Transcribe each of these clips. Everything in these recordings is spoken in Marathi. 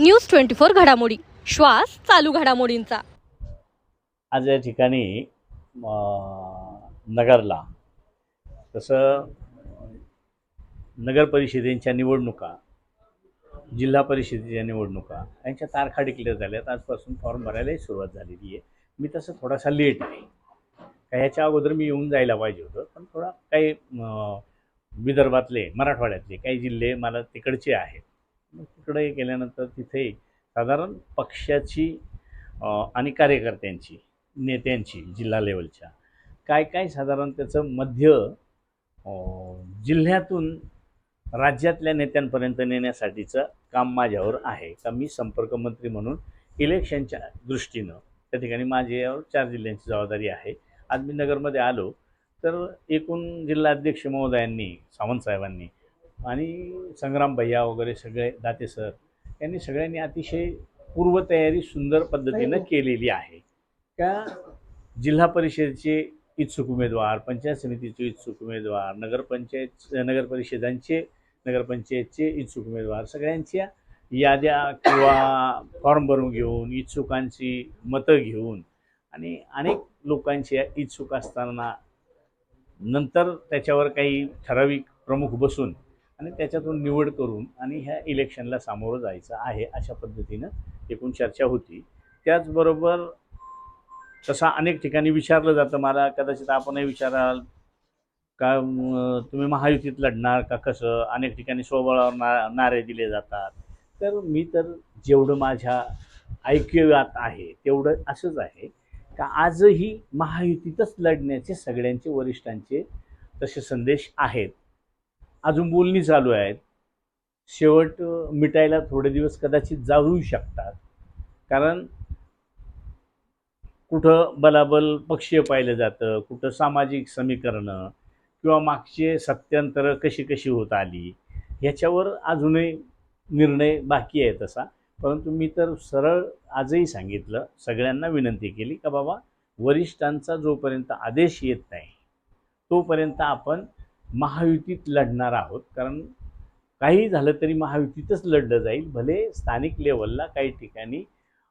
न्यूज ट्वेंटी फोर घडामोडी. श्वास चालू घडामोडींचा. आज या ठिकाणी नगरला तसं नगर परिषदेच्या निवडणुका जिल्हा परिषदेच्या निवडणुका यांच्या तारखा डिक्लेअर झाल्यात. आजपासून फॉर्म भरायलाही सुरुवात झालेली आहे. मी तसं थोडासा लेट आहे का ह्याच्या अगोदर मी येऊन जायला पाहिजे होतं. पण थोडा काही विदर्भातले मराठवाड्यातले काही जिल्हे मला तिकडचे आहेत. मग तिकडे गेल्यानंतर तिथे साधारण पक्षाची आणि कार्यकर्त्यांची नेत्यांची जिल्हा लेवलच्या काय काय साधारण त्याचं मध्य जिल्ह्यातून राज्यातल्या नेत्यांपर्यंत नेण्यासाठीचं काम माझ्यावर आहे. का मी संपर्क मंत्री म्हणून इलेक्शनच्या दृष्टीनं त्या ठिकाणी माझ्यावर चार जिल्ह्यांची जबाबदारी आहे. आज मी नगरमध्ये आलो तर एकूण जिल्हाध्यक्ष महोदयांनी सावंतसाहेबांनी आणि संग्राम भैया वगैरे सगळे दाते सर यांनी सगळ्यांनी अतिशय पूर्वतयारी सुंदर पद्धतीनं केलेली आहे. का जिल्हा परिषदेचे इच्छुक उमेदवार पंचायत समितीचे इच्छुक उमेदवार नगरपंचायत नगर परिषदांचे नगरपंचायतचे इच्छुक उमेदवार सगळ्यांच्या याद्या किंवा फॉर्म भरून घेऊन इच्छुकांची मतं घेऊन आणि अनेक लोकांच्या इच्छुक असताना नंतर त्याच्यावर काही ठराविक प्रमुख बसून आणि त्याच्यातून निवड करून आणि ह्या इलेक्शनला सामोरं जायचं आहे अशा पद्धतीनं एकूण चर्चा होती. त्याचबरोबर तसा अनेक ठिकाणी विचारलं जातं मला कदाचित आपणही विचाराल का तुम्ही महायुतीत लढणार का कसं? अनेक ठिकाणी स्वबळावर ना नारे दिले जातात. तर मी तर जेवढं माझ्या ऐक्यात आहे तेवढं असंच आहे का आजही महायुतीतच लढण्याचे सगळ्यांचे वरिष्ठांचे तसे संदेश आहेत. अजून बोलणी चालू आहेत. शेवट मिटायला थोडे दिवस कदाचित जाऊ शकतात. कारण कुठं बलाबल पक्षीय पाहिलं जातं कुठं सामाजिक समीकरणं किंवा मागचे सत्यांतरं कशी कशी होत आली ह्याच्यावर अजूनही निर्णय बाकी आहे तसा. परंतु मी तर सरळ आजही सांगितलं सगळ्यांना विनंती केली का बाबा वरिष्ठांचा जोपर्यंत आदेश येत नाही तोपर्यंत आपण महायुतीत लढणार आहोत. कारण काही झालं तरी महायुतीतच लढलं जाईल. भले स्थानिक लेवलला काही ठिकाणी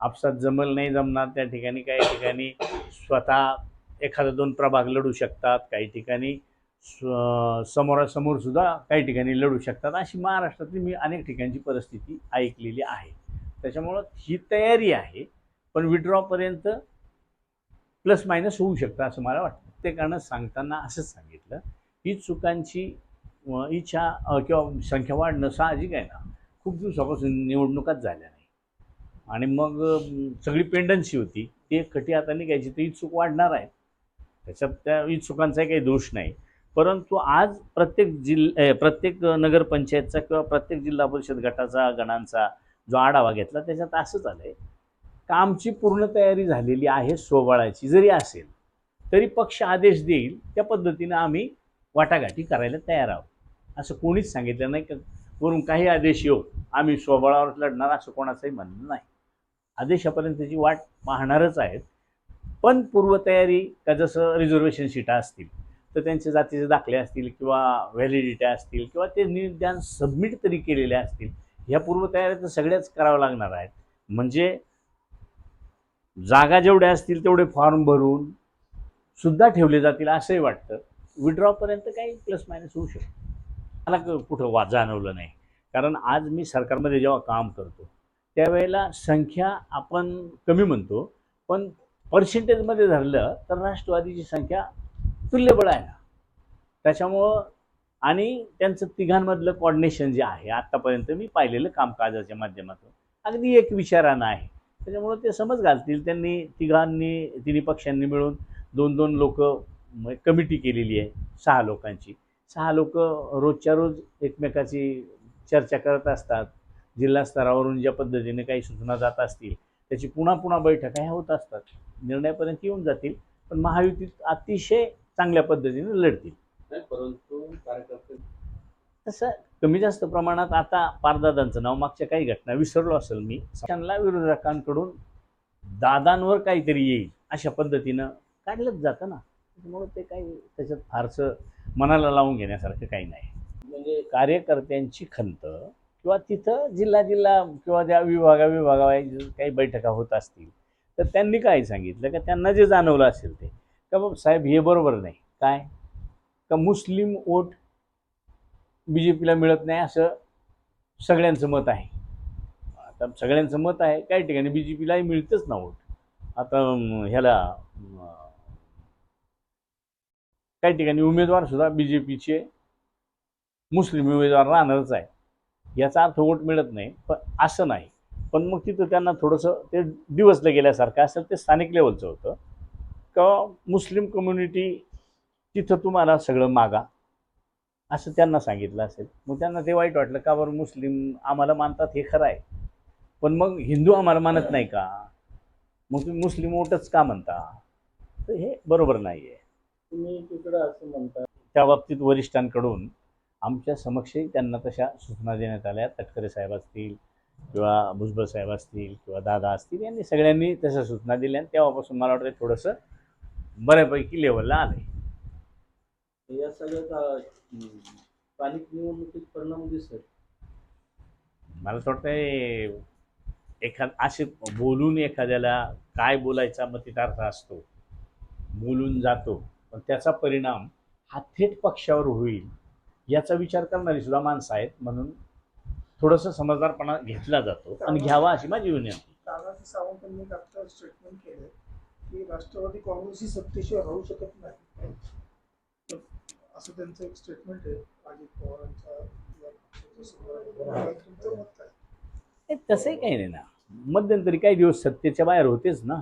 आपसात जमल नाही जमणार त्या ठिकाणी काही ठिकाणी स्वतः एखादा दोन प्रभाग लढू शकतात काही ठिकाणी स्व- समोरासमोर सुद्धा काही ठिकाणी लढू शकतात. अशी महाराष्ट्रातली मी अनेक ठिकाणची परिस्थिती ऐकलेली आहे. त्याच्यामुळं ही तयारी आहे पण विड्रॉपर्यंत प्लस मायनस होऊ शकतं असं मला वाटतं. प्रत्येकानं सांगताना असंच सांगितलं. ही चुकांची इच्छा किंवा संख्या वाढणं साहजिक आहे ना. खूप दिवसापासून निवडणुकाच झाल्या नाही. आणि मग सगळी पेंडन्सी होती. ते खटी हाताने घ्यायची तर चूक वाढणार आहे. त्याच्यात त्या इच्छुकांचाही काही दोष नाही. परंतु आज प्रत्येक जिल्ह प्रत्येक नगरपंचायतचा किंवा प्रत्येक जिल्हा परिषद गटाचा गणांचा जो आढावा घेतला त्याच्यात असंच आलं आहे का आमची पूर्ण तयारी झालेली आहे स्वबळाची जरी असेल तरी पक्ष आदेश देईल. त्या पद्धतीनं आम्ही वाटाघाटी करायला तयार आहोत. असं कोणीच सांगितलं नाही का वरून काही आदेश येऊ आम्ही स्वबळावर लढणार असं कोणाचंही म्हणणं नाही. आदेशापर्यंतची वाट पाहणारच आहेत. पण पूर्वतयारी का जसं रिझर्वेशन सीटा असतील तर त्यांचे जातीचे दाखले असतील किंवा व्हॅलिडिटी असतील किंवा ते निदान सबमिट तरी केलेले असतील ह्या पूर्वतयाऱ्या तर सगळ्याच कराव्या लागणार आहेत. म्हणजे जागा जेवढ्या असतील तेवढे फॉर्म भरून सुद्धा ठेवले जातील असंही वाटतं. विड्रॉपर्यंत काही प्लस मायनस होऊ शकतं. मला क- कुठं वा जाणवलं नाही. कारण आज मी सरकारमध्ये जेव्हा काम करतो त्यावेळेला संख्या आपण कमी म्हणतो पण पर्सेंटेजमध्ये धरलं तर राष्ट्रवादीची संख्या तुल्यबळ आहे ना. त्याच्यामुळं आणि त्यांचं तिघांमधलं कॉर्डिनेशन जे आहे आत्तापर्यंत मी पाहिलेलं कामकाजाच्या माध्यमातून अगदी एक विचारानं आहे. त्याच्यामुळं ते समज घालतील. त्यांनी तिघांनी तिन्ही पक्षांनी मिळून दोन दोन लोक कमिटी केलेली आहे सहा लोकांची. सहा लोक रोजच्या रोज एकमेकाची चर्चा करत असतात. जिल्हा स्तरावरून ज्या पद्धतीने काही सूचना जात असतील त्याची पुन्हा पुन्हा बैठका ह्या होत असतात. निर्णयापर्यंत येऊन जातील पण महायुतीत अतिशय चांगल्या पद्धतीने लढतील. परंतु कार्यकर्ते तसं कमी जास्त प्रमाणात आता पारदादांचं नाव मागच्या काही घटना विसरलो असेल मी. त्यांना विरोधकांकडून दादांवर काहीतरी येईल अशा पद्धतीनं काढलंच जातं ना. म्हणून ते काही त्याच्यात फारसं मनाला लावून घेण्यासारखं काही नाही. म्हणजे कार्यकर्त्यांची खंत किंवा तिथं जिल्हा जिल्हा किंवा त्या विभागा विभागावाईज काही बैठका होत असतील तर त्यांनी काय सांगितलं? का त्यांना जे जाणवलं असेल ते. का बाबा साहेब हे बरोबर नाही. काय? का मुस्लिम वोट बी जे पीला मिळत नाही असं सगळ्यांचं मत आहे? आता सगळ्यांचं मत आहे काही ठिकाणी बी जे पीलाही मिळतंच ना वोट. आता ह्याला काही ठिकाणी उमेदवार सुद्धा बी जे पीचे मुस्लिम उमेदवार राहणारच आहे. याचा अर्थ वोट मिळत नाही पण असं नाही. पण मग तिथं त्यांना थोडंसं ते दिवसलं गेल्यासारखं असेल ते स्थानिक लेवलचं होतं. का मुस्लिम कम्युनिटी तिथं तुम्हाला सगळं मागा? असं त्यांना सांगितलं असेल. मग त्यांना ते वाईट वाटलं का बरं मुस्लिम आम्हाला मानतात हे खरं आहे. पण मग हिंदू आम्हाला मानत नाही का? मग तुम्ही मुस्लिम वोटच का म्हणता? तर हे बरोबर नाही आहे तुम्ही तिकडं असं म्हणता. त्या बाबतीत वरिष्ठांकडून आमच्या समक्षही त्यांना तशा सूचना देण्यात आल्या. तटकरे साहेब असतील किंवा भुजबळ साहेब असतील किंवा दादा असतील यांनी सगळ्यांनी तशा सूचना दिल्या आणि तेव्हापासून मला वाटतं थोडंसं बऱ्यापैकी लेवलला आलं या सगळ्याचा हम्म, स्थानिक निवडणुकीत परिणाम दिसेल. मला असं वाटतं एखाद असे बोलून एखाद्याला काय बोलायचा मतितार्थ असतो. बोलून जातो. पण त्याचा परिणाम हा थेट पक्षावर होईल याचा विचार करणारी सुद्धा माणसं आहेत म्हणून थोडंसं समजदारपणा घेतला जातो आणि घ्यावा अशी माझी विनंती. तानाजी एक आता स्टेटमेंट केलं की राष्ट्रवादी काँग्रेस ही सत्तेशिवाय राहू शकत नाही. असं त्यांचं एक स्टेटमेंट आहे. अजित पवारांच्या तसंही काही नाही ना. मध्यंतरी काही दिवस सत्तेच्या बाहेर होतेच ना.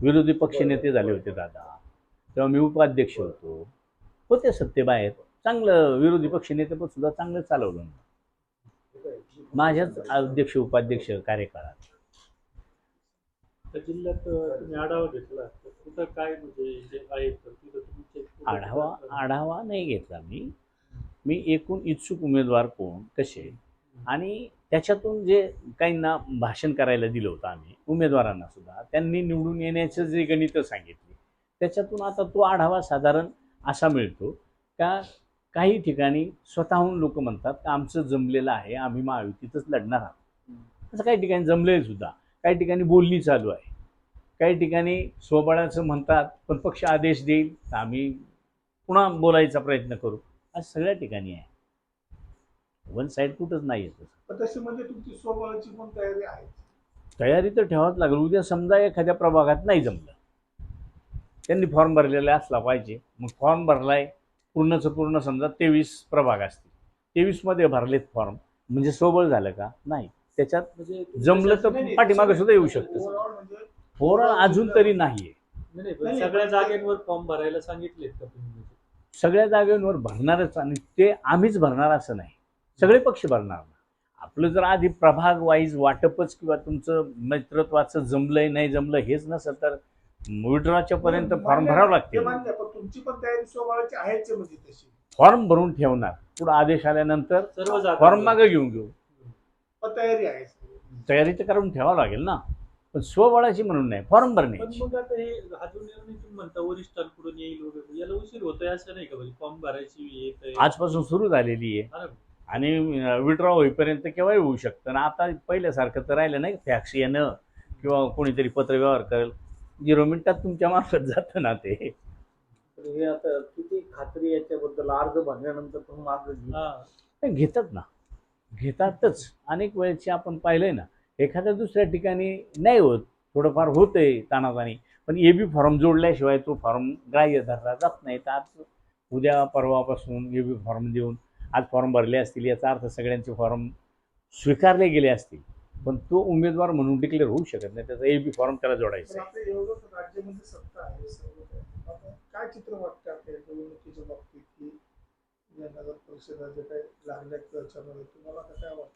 विरोधी पक्षनेते झाले होते दादा. तेव्हा मी उपाध्यक्ष होतो. होते सत्तेबाहेर. चांगलं विरोधी पक्षनेते पण सुद्धा चांगलं चालवलं माझ्याच अध्यक्ष उपाध्यक्ष कार्यकाळात. जिल्ह्यात आढावा घेतला. कुठं काय म्हणजे आढावा आढावा नाही घेतला मी. मी एकूण इच्छुक उमेदवार कोण कसे? आणि त्याच्यातून जे काहींना भाषण करायला दिलं होतं आम्ही उमेदवारांना सुद्धा त्यांनी निवडून येण्याचं जे गणितं सांगितली त्याच्यातून आता तो आढावा साधारण असा मिळतो का काही ठिकाणी स्वतःहून लोक म्हणतात का आमचं जमलेलं आहे आम्ही महायुतीतच लढणार आहोत. असं काही ठिकाणी जमलंय सुद्धा. काही ठिकाणी बोलणी चालू आहे. काही ठिकाणी स्वबळाचं म्हणतात पण पक्ष आदेश देईल तर आम्ही पुन्हा बोलायचा प्रयत्न करू. असं सगळ्या ठिकाणी आहे. वन साईड कुठंच नाही तशी म्हणजे तुमची स्वबळाची पण तयारी आहे. तयारी तर ठेवाच लागेल. उद्या समजा एखाद्या प्रभागात नाही जमलं. त्यांनी फॉर्म भरलेला असला पाहिजे. मग फॉर्म भरलाय पूर्णचं पूर्ण समजा तेवीस प्रभाग असतील. तेवीसमध्ये भरलेत फॉर्म म्हणजे सोबळ झालं का? नाही. त्याच्यात म्हणजे जमलं तर पाठीमागे सुद्धा येऊ शकतं. ओव्हरऑल म्हणजे अजून तरी नाहीये. सगळ्या जागेंवर फॉर्म भरायला सांगितलेत का तुम्ही म्हणजे? सगळ्या जागेवर भरणारच आणि ते आम्हीच भरणार असं नाही. सगळे पक्ष भरणार आपलं जर आधी प्रभाग वाईज वाटपच किंवा तुमचं नेतृत्वाचं जमलंय नाही जमलं हेच नसेल तर विड्रॉच्या पर्यंत फॉर्म भरावं ते लागतील. मान्य पण तुमची पण तयारी स्वबळाची आहेच आहे म्हणजे तशी. फॉर्म भरून ठेवणार. पुढे आदेश आल्यानंतर फॉर्म मागे घेऊन घेऊ. पण तयारी आहे. तयारी तर करून ठेवावं लागेल ना. पण स्वबळाची म्हणून नाही फॉर्म पण भरण्याची. मग आता जो निर्णय तुम्ही म्हणता वरिष्ठांकडून येईल वगैरे. याला उशीर होतोय असं नाही का? म्हणजे फॉर्म भरायची आजपासून सुरू झालेली आहे. ना? आणि विड्रॉ होईपर्यंत केव्हाही होऊ शकतं. आणि आता पहिल्यासारखं तर राहिलं नाही फॅक्स येणं किंवा कोणीतरी पत्रव्यवहार करेल. झिरो मिनिटात तुमच्या मार्फत जातं ना ते. तर हे आता किती खात्री याच्याबद्दल? अर्ज भरल्यानंतर पण मार्ग हा. नाही, घेतात ना. घेतातच. अनेक वेळेचे आपण पाहिलंय ना एखाद्या दुसऱ्या ठिकाणी नाही होत. थोडंफार होतंय तानातानी पण ए बी फॉर्म जोडल्याशिवाय तो फॉर्म ग्राह्य धरला जात नाही. तर आज उद्या परवापासून ए बी फॉर्म देऊन आज फॉर्म भरले असतील याचा अर्थ सगळ्यांचे फॉर्म स्वीकारले गेले असतील. पण तो उमेदवार म्हणून डिक्लेअर होऊ शकत नाही. त्याचा ए बी फॉर्म त्याला जोडायचा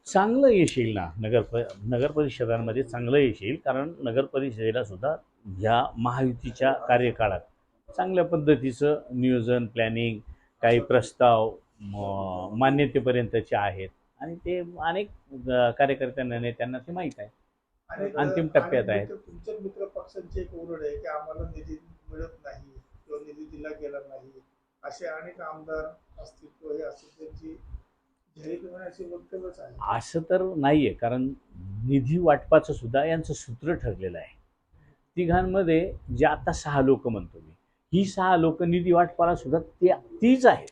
चांगलं यश येईल ना नगर नगर परिषदांमध्ये चांगलं यश येईल. कारण नगर परिषदेला सुद्धा ह्या महायुतीच्या कार्यकाळात चांगल्या पद्धतीचं नियोजन प्लॅनिंग काही प्रस्ताव मान्यतेपर्यंतचे आहेत. आणि ते अनेक कार्यकर्त्यांना नेत्यांना ते माहीत आहे. अंतिम टप्प्यात. मित्र- तुमच्या मित्र पक्षांची एक ओरड आहे की आम्हाला निधी मिळत नाही किंवा निधी दिला गेला नाही. असे अनेक आमदार असतील किंवा हे असतील त्यांची असे आहे. तर नाही आहे कारण निधी वाटपाचं सुद्धा यांचं सूत्र ठरलेलं आहे. तिघांमध्ये जे आता सहा लोक म्हणतो मी ही सहा लोक निधी वाटपाला सुद्धा ते तीच आहेत.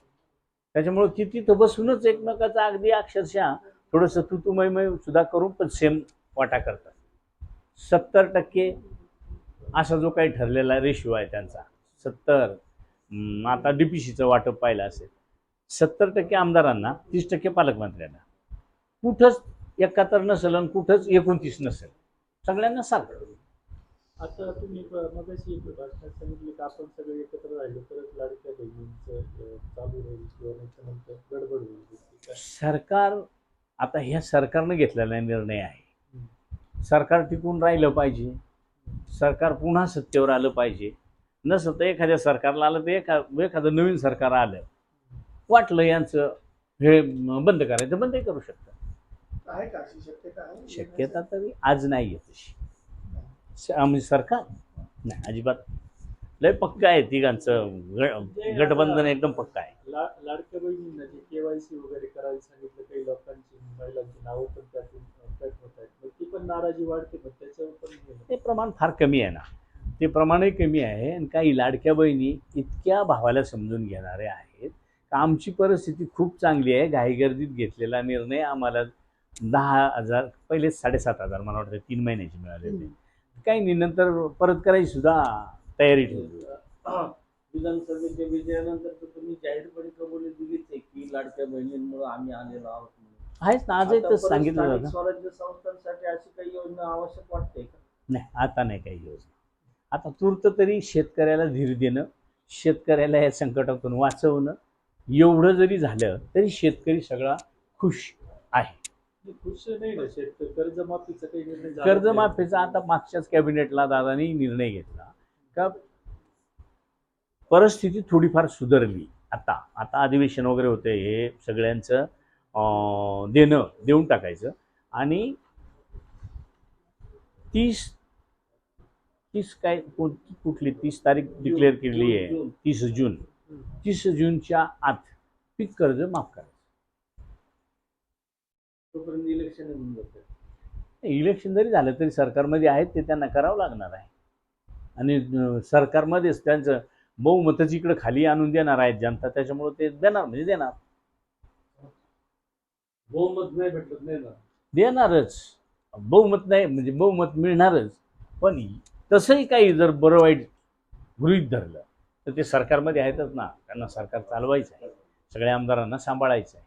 त्याच्यामुळं ती तिथं बसूनच एकमेकाचा अगदी अक्षरशः थोडंसं तुतुमयमय सुद्धा करून पण सेम वाटा करतात. सत्तर टक्के असा जो काही ठरलेला रेशिओ आहे त्यांचा. सत्तर आता डी पी सीचं वाटप पाहिलं असेल. सत्तर टक्के आमदारांना तीस टक्के पालकमंत्र्यांना. कुठंच एकाहत्तर नसेल आणि कुठंच एकोणतीस नसेल. सगळ्यांना सारखं. आता तुम्ही मगाशी एक भाषणात सांगितलं की आपण सगळे एकत्र राहिलो तरच लाडक्या बहिणींचं चालू राहील किंवा त्याच्यानंतर गडबड होईल? सरकार आता ह्या सरकारनं घेतलेला निर्णय आहे. सरकार टिकून राहिलं पाहिजे. सरकार पुन्हा सत्तेवर आलं पाहिजे. नसं तर एखाद्या सरकारला आलं तर एखा एखादं नवीन सरकार आलं. वाटलं यांचं हे बंद करायचं बंदही करू शकतं आहे का? अशी शक्यता आहे? शक्यता तरी आज नाही आहे तशी. आम्ही सरकार? नाही अजिबात. लय पक्का आहे तिघांचं. गठबंधन एकदम पक्का आहे. ला लाडक्या बहिणींना जे केवायसी वगैरे करायला सांगितलं काही लोकांची महिलांची नावं पण त्यातून कट होत आहेत. मग ती पण नाराजी वाढते पण त्याच्यावर पण. ते प्रमाण फार कमी आहे ना. ते प्रमाणही कमी आहे आणि काही लाडक्या बहिणी इतक्या भावाला समजून घेणारे आहेत का आमची परिस्थिती खूप चांगली आहे. घाईगर्दीत घेतलेला निर्णय आम्हाला दहा हजार पहिले साडेसात हजार मला वाटतं तीन महिन्याचे मिळाले होते. काही नाही नंतर परत करायची सुद्धा तयारी ठेवली. विधानसभेच्या विजयानंतर तर तुम्ही जाहीरपणे कबुली दिलीच आहे की लाडक्या बहिणींमुळे आम्ही आलेलो आहोत म्हणून. आहेच ना आजही आता तर परत सांगितलं स्थानिक जातं. स्वराज्य संस्थांसाठी अशी काही योजना आवश्यक वाटते का? नाही आता नाही काही योजना. आता तूर्त तरी शेतकऱ्याला धीर देणं शेतकऱ्याला या संकटातून वाचवणं एवढं जरी झालं तरी शेतकरी सगळा खुश आहे. खुश नाही ना शेतकरी? कर्जमाफीचा काही निर्णय झाला कर्जमाफीचा आता मागच्याच कॅबिनेटला दादानी निर्णय घेतला. का परिस्थिती थोडीफार सुधारली. आता आता अधिवेशन वगैरे होते हे सगळ्यांचं देणं देऊन टाकायचं. आणि तीस तीस काय कुठली तीस तारीख डिक्लेअर केलेली आहे. तीस जून. तीस जूनच्या आत पीक कर्ज माफ करायचं. तोपर्यंत इलेक्शन जातं इलेक्शन जरी झालं तरी सरकारमध्ये आहेत ते त्यांना करावं लागणार आहे. आणि सरकारमध्येच त्यांचं बहुमतच इकडं खाली आणून देणार आहेत जनता त्याच्यामुळं ते देणार म्हणजे देणार. बहुमत नाही भेटत नाही ना देणारच. बहुमत नाही म्हणजे बहुमत मिळणारच. पण तसंही काही जर बरं वाईट गृहीत धरलं तर ते सरकारमध्ये आहेतच ना. त्यांना सरकार चालवायचं आहे. सगळ्या आमदारांना सांभाळायचं आहे.